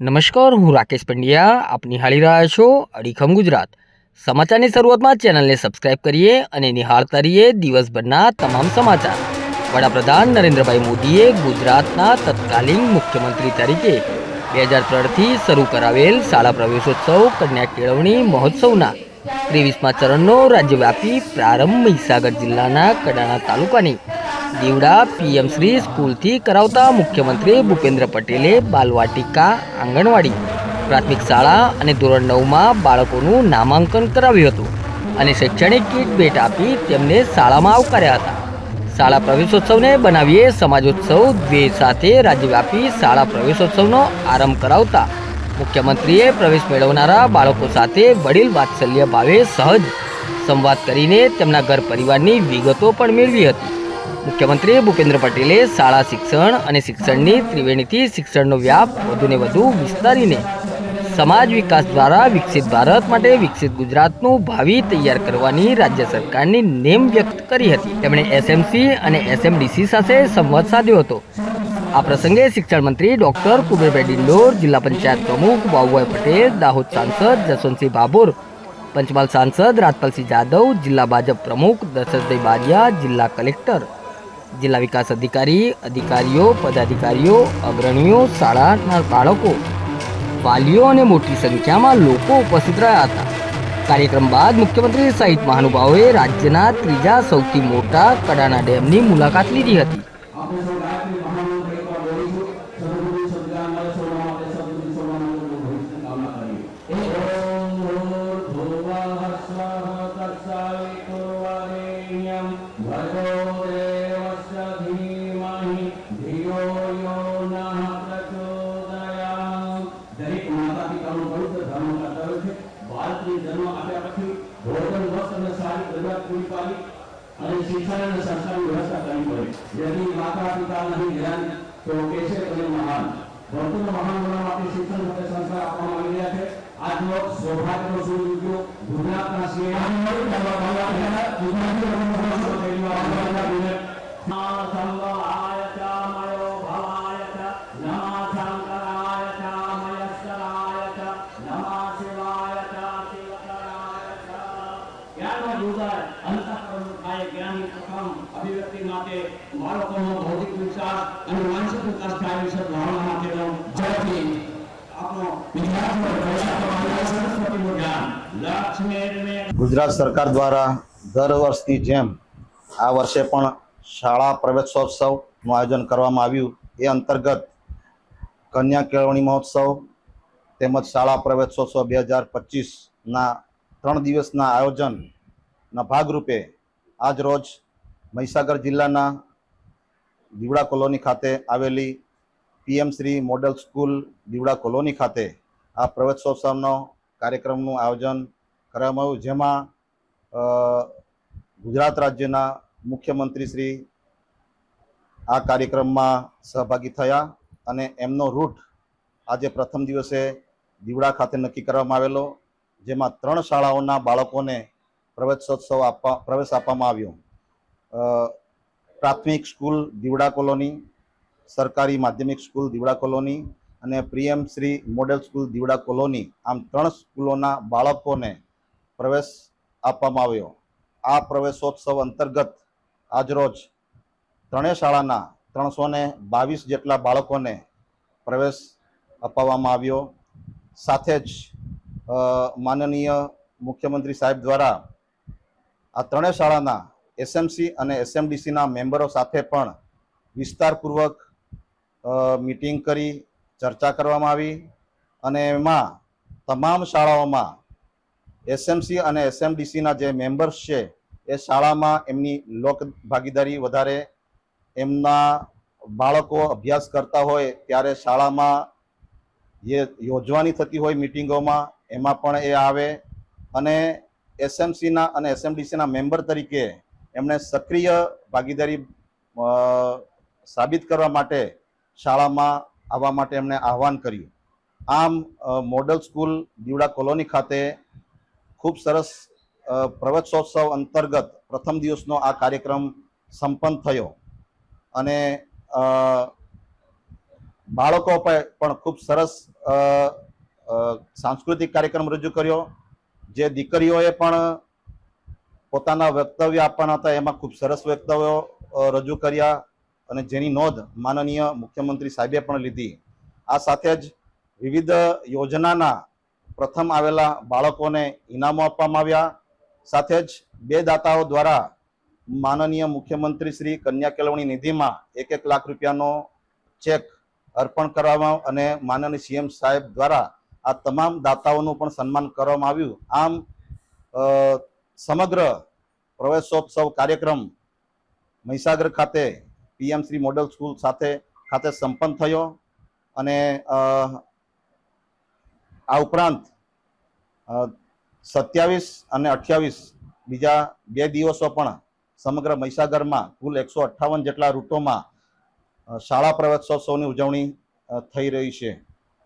નમસ્કાર, હું રાકેશ પંડ્યા, આપ નિહાળી રહ્યા છો અડીખમ ગુજરાત. સમાચારની શરૂઆતમાં ચેનલને સબસ્ક્રાઇબ કરીએ અને નિહાળતા રહીએ દિવસભરના તમામ સમાચાર. વડાપ્રધાન નરેન્દ્રભાઈ મોદીએ ગુજરાતના તત્કાલીન મુખ્યમંત્રી તરીકે બે હજાર ત્રણથી શરૂ કરાવેલ શાળા પ્રવેશોત્સવ, કન્યા કેળવણી મહોત્સવના ત્રેવીસમા ચરણનો રાજ્યવ્યાપી પ્રારંભ મહીસાગર જિલ્લાના કડાણા તાલુકાની દીવડા પીએમ શ્રી સ્કૂલથી કરાવતા મુખ્યમંત્રી ભૂપેન્દ્ર પટેલે બાલવાટિકા, આંગણવાડી, પ્રાથમિક શાળા અને ધોરણ નવમાં બાળકોનું નામાંકન કરાવ્યું હતું અને શૈક્ષણિક કીટ ભેટ આપી તેમને શાળામાં આવકાર્યા હતા. શાળા પ્રવેશોત્સવને બનાવીએ સમાજોત્સવ દ્વે સાથે રાજ્યવ્યાપી શાળા પ્રવેશોત્સવનો આરંભ કરાવતા મુખ્યમંત્રીએ પ્રવેશ મેળવનારા બાળકો સાથે વડીલ વાત્સલ્ય ભાવે સહજ સંવાદ કરીને તેમના ઘર પરિવારની વિગતો પણ મેળવી હતી. મુખ્યમંત્રી ભૂપેન્દ્ર પટેલે શાળા શિક્ષણ અને શિક્ષણની ત્રિવેણીથી શિક્ષણનો વ્યાપ વધુને વધુ વિસ્તારીને સમાજ વિકાસ દ્વારા વિકસિત ભારત માટે વિકસિત ગુજરાતનું ભાવિ તૈયાર કરવાની રાજ્ય સરકારની નેમ વ્યક્ત કરી હતી. તેમણે એસએમસી અને એસએમડીસી સાથે સંવાદ સાધ્યો હતો. આ પ્રસંગે શિક્ષણ મંત્રી ડોક્ટર કુબેરભાઈ ડિંડોર, જિલ્લા પંચાયત પ્રમુખ બાબુભાઈ પટેલ, દાહોદ સાંસદ જસવંતસિંહ ભાભોર, પંચમહાલ સાંસદ રાજપાલસિંહ જાદવ, જિલ્લા ભાજપ પ્રમુખ દશરથભાઈ બારિયા, જિલ્લા કલેક્ટર જિલ્લા વિકાસ અધિકારી, અધિકારીઓ, પદાધિકારીઓ, અગ્રણીઓ, શાળાના બાળકો, વાલીઓ અને મોટી સંખ્યામાં લોકો ઉપસ્થિત રહ્યા હતા. કાર્યક્રમ બાદ મુખ્યમંત્રી સહિત મહાનુભાવોએ રાજ્યના ત્રીજા સૌથી મોટા કડાણા ડેમની મુલાકાત લીધી હતી. ભગો બાળકને જન્મ આપ્યા પછી ભોજન વસ્ત્ર અને સારી જરૂરિયાત પૂરી પાડી અને શિક્ષણ અને સંસ્કારની વ્યવસ્થા કરવી પડે યદિ માતા પિતા નહીં ધ્યાન તો કેસે બને મહાન ભક્તોને મહાન બનવા માટે શિક્ષણ સાથે સંસ્કાર આપવામાં આવી રહ્યા છે આજનો સૌભાગ્યનો સુયોગ્ય ગુજરાતના સીએમ સંવાય જ્ઞાનની પ્રથમ અભિવ્યક્તિ માટે બાળકોનો ભૌતિક વિકાસ અને માનસિક વિકાસ થાય વિશે ભાવના માટેનો ઝડપી ગુજરાત સરકાર દ્વારા દર વર્ષની જેમ આ વર્ષે પણ શાળા પ્રવેશોત્સવનું આયોજન કરવામાં આવ્યું. એ અંતર્ગત કન્યા કેળવણી મહોત્સવ તેમજ શાળા પ્રવેશોત્સવ બે હજાર પચીસના ત્રણ દિવસના આયોજનના ભાગરૂપે આજ રોજ મહીસાગર જિલ્લાના દીવડા કોલોની ખાતે આવેલી PM Shri model school Divda colony ખાતે આ પ્રવેશોત્સવનો કાર્યક્રમનું આયોજન કરવામાં આવ્યું જેમાં ગુજરાત રાજ્યના મુખ્યમંત્રી શ્રી આ કાર્યક્રમમાં સહભાગી થયા અને એમનો રૂટ આજે પ્રથમ દિવસે દીવડા ખાતે નક્કી કરવામાં આવેલો, જેમાં ત્રણ શાળાઓના બાળકોને પ્રવેશોત્સવ આપવા, પ્રવેશ આપવામાં આવ્યો. પ્રાથમિક સ્કૂલ દીવડા કોલોની, સરકારી માધ્યમિક સ્કૂલ દીવડા કોલોની અને PM Shri model school Divda colony આમ ત્રણ સ્કૂલોના બાળકોને પ્રવેશ આપવામાં આવ્યો. આ પ્રવેશોત્સવ અંતર્ગત આજરોજ ત્રણેય શાળાના ત્રણસો ને બાવીસ જેટલા બાળકોને પ્રવેશ અપાવવામાં આવ્યો. સાથે જ માનનીય મુખ્યમંત્રી સાહેબ દ્વારા આ ત્રણેય શાળાના એસએમસી અને એસએમડીસીના મેમ્બરો સાથે પણ વિસ્તારપૂર્વક મિટિંગ કરી, ચર્ચા કરવામાં આવી અને એમાં તમામ શાળાઓમાં એસએમસી અને એસએમડીસીના જે મેમ્બર્સ છે, એ શાળામાં એમની લોક ભાગીદારી વધારે, એમના બાળકો અભ્યાસ કરતા હોય ત્યારે શાળામાં જે યોજવાની થતી હોય મિટિંગોમાં, એમાં પણ એ આવે અને એસએમસીના અને એસએમડીસીના મેમ્બર તરીકે એમણે સક્રિય ભાગીદારી સાબિત કરવા માટે શાળામાં આવવા માટે એમણે આહવાન કર્યું. આમ મોડલ સ્કૂલ દીવડા કોલોની ખાતે ખૂબ સરસ પ્રવચોત્સવ અંતર્ગત પ્રથમ દિવસનો આ કાર્યક્રમ સંપન્ન થયો. અને બાળકો પણ ખૂબ સરસ સાંસ્કૃતિક કાર્યક્રમ રજૂ કર્યો. જે દીકરીઓએ પણ પોતાના વક્તવ્ય આપવાના હતા, એમાં ખૂબ સરસ વક્તવ્યો રજૂ કર્યા અને જેની નોંધ માનનીય મુખ્યમંત્રી સાહેબે પણ લીધી. આ સાથે જ વિવિધ યોજનાના પ્રથમ આવેલા બાળકોને ઇનામો આપવામાં આવ્યા. સાથે જ બે દાતાઓ દ્વારા માનનીય મુખ્યમંત્રી શ્રી કન્યા કેળવણી નિધિમાં એક એક લાખ રૂપિયાનો ચેક અર્પણ કરવામાં અને માનનીય સીએમ સાહેબ દ્વારા આ તમામ દાતાઓનું પણ સન્માન કરવામાં આવ્યું. આમ સમગ્ર પ્રવેશોત્સવ કાર્યક્રમ મહીસાગર ખાતે પીએમ શ્રી મોડલ સ્કૂલ સાથે, ખાતે સંપન્ન થયો અને આ ઉપરાંત સત્યાવીસ અને અઠ્યાવીસ બીજા બે દિવસો પણ સમગ્ર મહીસાગરમાં કુલ એકસો અઠ્ઠાવન જેટલા રૂટોમાં શાળા પ્રવેશોત્સવની ઉજવણી થઈ રહી છે.